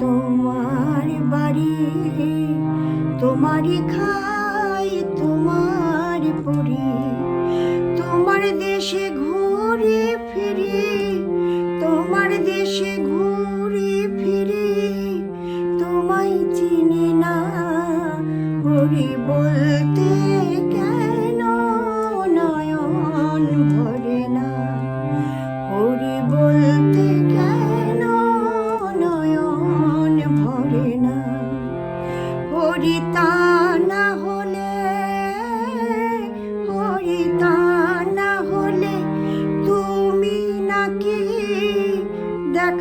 তোমার বাড়ি তোমারই খা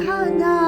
看到。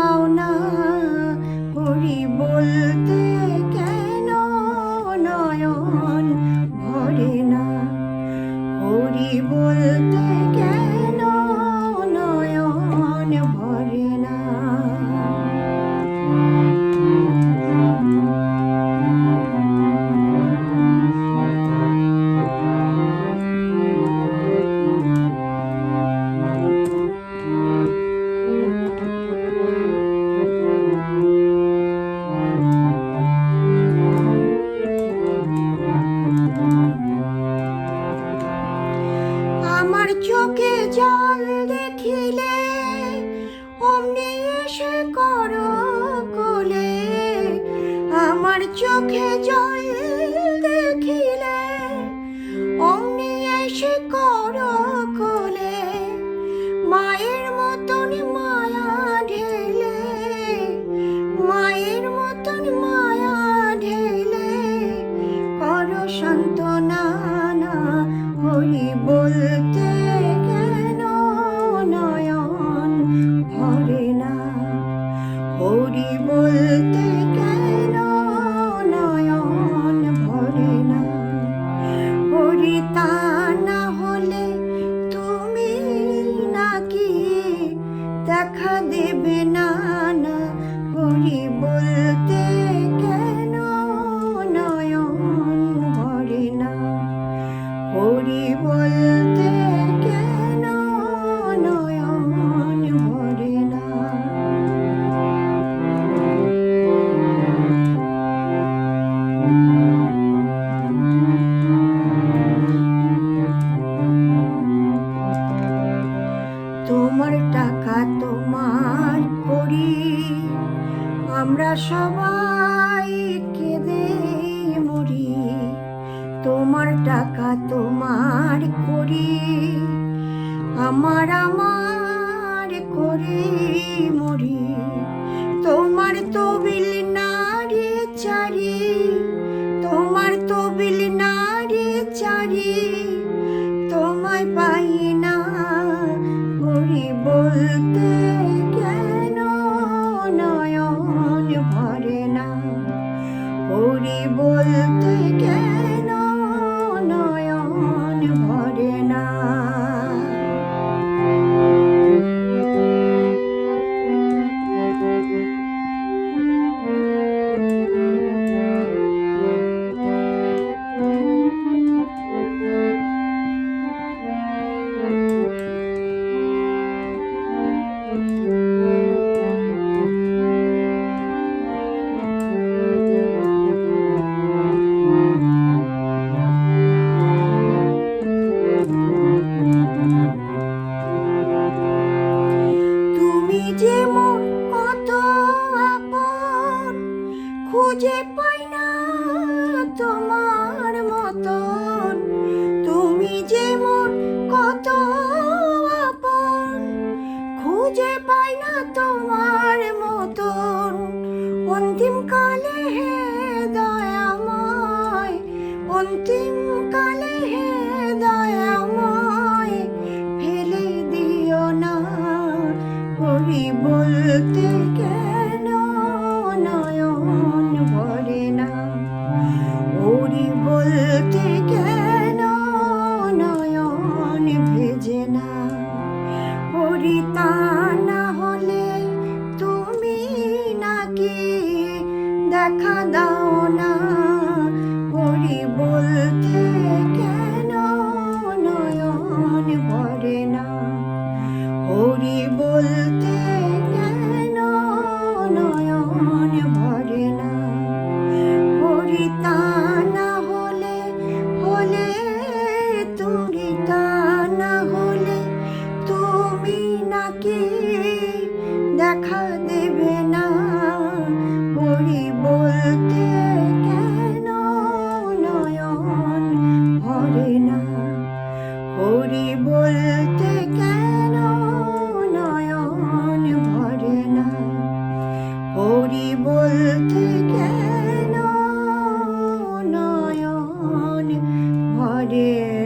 আমার চোখে জল দেখিলে, অমনি এসে করো কোলে। আমার চোখে জল দেখিলে, অমনি এসে করো কোলে। মায়ের মতন মায়া ঢেলে, মায়ের মতন মায়া ঢেলে, করো সান্ত্বনা হরি বলতে। 森はやて টাকা তোমার করি। আমার আমার করে মরি। তোমার তো বিল চারি তোমার তো বিল চারি অন্তিম কালে হে দয়াময়, ফেলে দিও না। করি বলতে কেন নয়ন ভরে না? ওরি বলতে কেন নয়ন ভেজে না? ওরি তা না হলে তুমি নাকি দেখা দাও না। বলতে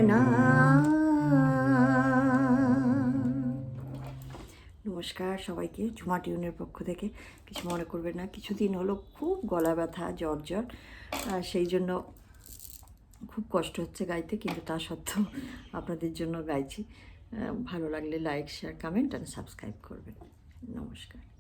না? নমস্কার সবাইকে, ঝুমা টিউনের পক্ষ থেকে। কিছু মনে করবে না, কিছুদিন হলো খুব গলা ব্যথা, জ্বর জ্বর সেই জন্য খুব কষ্ট হচ্ছে গাইতে, কিন্তু তা সত্ত্বেও আপনাদের জন্য গাইছি। ভালো লাগলে লাইক, শেয়ার, কমেন্ট আর সাবস্ক্রাইব করবেন। নমস্কার।